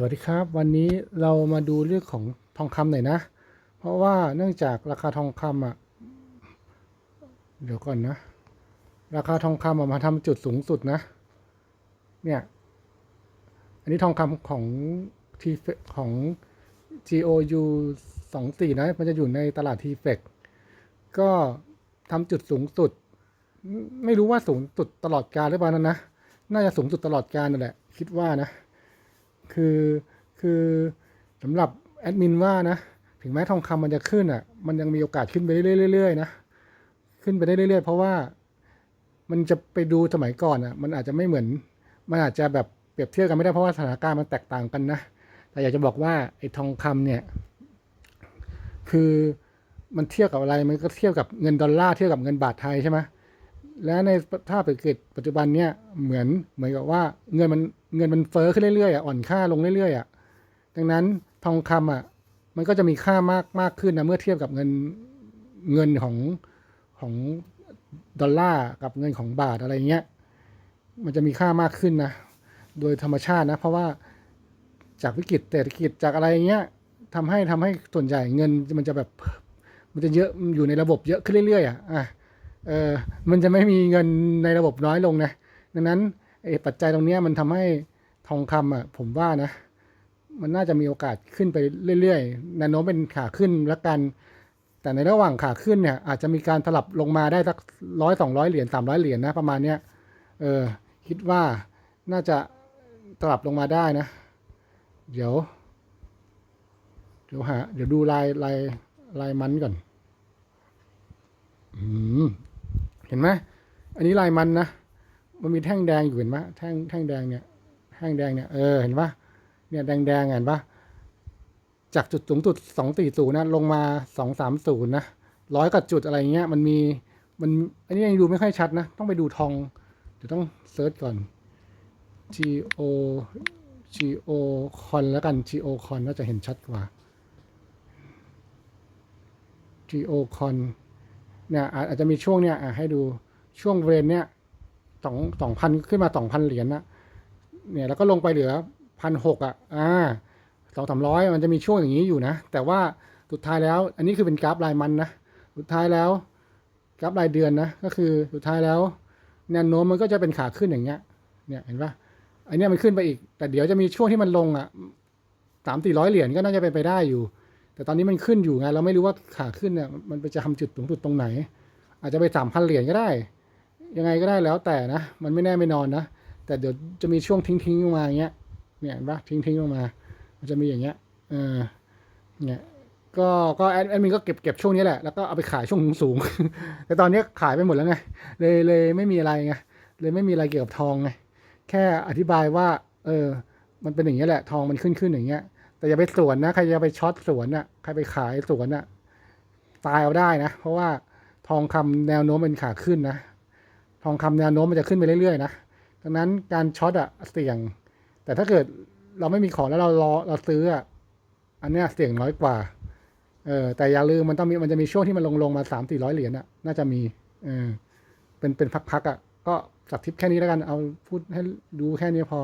สวัสดีครับ วันนี้เรามาดูเรื่องของทองคำหน่อยนะ เพราะว่าเนื่องจากราคาทองคำอะเดี๋ยวก่อนนะ ราคาทองคำอะมาทำจุดสูงสุดนะ เนี่ย อันนี้ทองคำของทีของ GOU สองสี่นะ มันจะอยู่ในตลาดทีเฟกก็ทำจุดสูงสุด ไม่รู้ว่าสูงสุดตลอดกาลหรือเปล่านะนะ น่าจะสูงสุดตลอดกาลนั่นแหละ คิดว่านะ คือคือสำหรับแอดมินว่านะ ถึงแม้ทองคำมันจะขึ้นอะ มันยังมีโอกาสขึ้นไปเรื่อยๆๆนะ ขึ้นไปได้เรื่อยๆ เพราะว่ามันจะไปดูสมัยก่อนอะ มันอาจจะไม่เหมือน มันอาจจะแบบเปรียบเทียบกันไม่ได้เพราะว่าสถานการณ์มันแตกต่างกันนะ แต่อยากจะบอกว่าไอ้ทองคำเนี่ย คือมันเทียบกับอะไร มันก็เทียบกับเงินดอลลาร์เทียบกับเงินบาทไทยใช่ไหมและในถ้าไปเกิดปัจจุบันเนี่ยเหมือนเหมือนกับว่าเงินมัน เงินมันเฟ้อขึ้นเรื่อยๆอะอ่อนค่าลงเรื่อยๆอะดังนั้นทองคำอะมันก็จะมีค่ามากมากขึ้นนะเมื่อเทียบกับเงินเงินของของดอลลาร์กับเงินของบาทอะไรเงี้ยมันจะมีค่ามากขึ้นนะโดยธรรมชาตินะ เพราะว่าจากวิกฤตเศรษฐกิจจากอะไรเงี้ยทำให้ทำให้ส่วนใหญ่เงินมันจะแบบมันจะเยอะอยู่ในระบบเยอะขึ้นเรื่อยๆอะอะเออมันจะไม่มีเงินในระบบน้อยลงนะดังนั้น ไอ้ปัจจัยตรงนี้มันทำให้ทองคำอะผมว่านะ มันน่าจะมีโอกาสขึ้นไปเรื่อยๆแนวโน้มเป็นขาขึ้นแล้วกัน แต่ในระหว่างขาขึ้นเนี่ยอาจจะมีการสลับลงมาได้สักร้อยสองร้อยเหรียญสามร้อยเหรียญนะประมาณเนี้ยเออคิดว่าน่าจะสลับลงมาได้นะ เดี๋ยว เดี๋ยวหาเดี๋ยวดูลายลายลายมันก่อนอืมเห็นไหมอันนี้ลายมันนะ มันมีแท่งแดงอยู่เห็นไหมแท่งแท่งแดงเนี่ยแท่งแดงเนี่ยเออเห็นปะเนี่ยแดงแดงเห็นปะจากจุดสูงสุดสองสี่ศูนย์นะลงมาสองสามศูนย์นะร้อยกับจุดอะไรเงี้ยมันมีมันอันนี้ยังดูไม่ค่อยชัดนะ ต้องไปดูทองเดี๋ยวต้องเซิร์ชก่อน G O G O คอนแล้วกัน G O คอนน่าจะเห็นชัดกว่า G O คอนเนี่ยอาจจะมีช่วงเนี่ยให้ดูช่วงเรนเนี่ย สองสองพันขึ้นมาสองพันเหรียญนะเนี่ยแล้วก็ลงไปเหลือพันหกอะอ่าสองสามร้อยมันจะมีช่วงอย่างนี้อยู่นะ แต่ว่าสุดท้ายแล้ว อันนี้คือเป็นกราฟรายมันนะสุดท้ายแล้วกราฟรายเดือนนะก็คือสุดท้ายแล้วแนวโน้มมันก็จะเป็นขาขึ้นอย่างเงี้ยเนี่ยเห็นปะอันเนี้ยมันขึ้นไปอีก แต่เดี๋ยวจะมีช่วงที่มันลงอะสามสี่ร้อยเหรียญก็น่าจะเป็นไปได้อยู่ แต่ตอนนี้มันขึ้นอยู่ไงเราไม่รู้ว่าขาขึ้นเนี่ยมันไปจะทำจุดสูงสุดตรงไหน อาจจะไปสามพันเหรียญก็ได้ ยังไงก็ได้แล้วแต่นะ มันไม่แน่ไม่นอนนะ แต่เดี๋ยวจะมีช่วงทิ้งทิ้งๆลงมาอย่างเงี้ย เนี่ยเห็นปะทิ้งทิ้งๆลงมา มันจะมีอย่างเงี้ย เออ เนี่ยก็ก็แอดแอดมินก็เก็บเก็บช่วงนี้แหละ แล้วก็เอาไปขายช่วงสูง แต่ตอนนี้ขายไปหมดแล้วไง เลยเลยไม่มีอะไรไง เลยไม่มีอะไรเกี่ยวกับทองไง แค่อธิบายว่า เออ มันเป็นอย่างเงี้ยแหละ ทองมันขึ้นขึ้นอย่างเงี้ย แต่อย่าไปสวนนะ ใครจะไปช็อตสวนน่ะ ใครไปขายสวนน่ะ ตายเอาได้นะ เพราะว่าทองคำแนวโน้มเป็นขาขึ้นนะ ทองคำแนวโน้มมันจะขึ้นไปเรื่อยๆนะดังนั้นการช็อตอะเสี่ยง แต่ถ้าเกิดเราไม่มีของแล้วเรารอเราซื้ออะอันเนี้ยเสี่ยงน้อยกว่าเออแต่อย่าลืมมันต้องมีมันจะมีช่วงที่มันลงลงมาสามสี่ร้อยเหรียญอะน่าจะมีเออเป็นเป็นพักๆอะก็จักทิปแค่นี้แล้วกันเอาพูดให้ดูแค่นี้พอ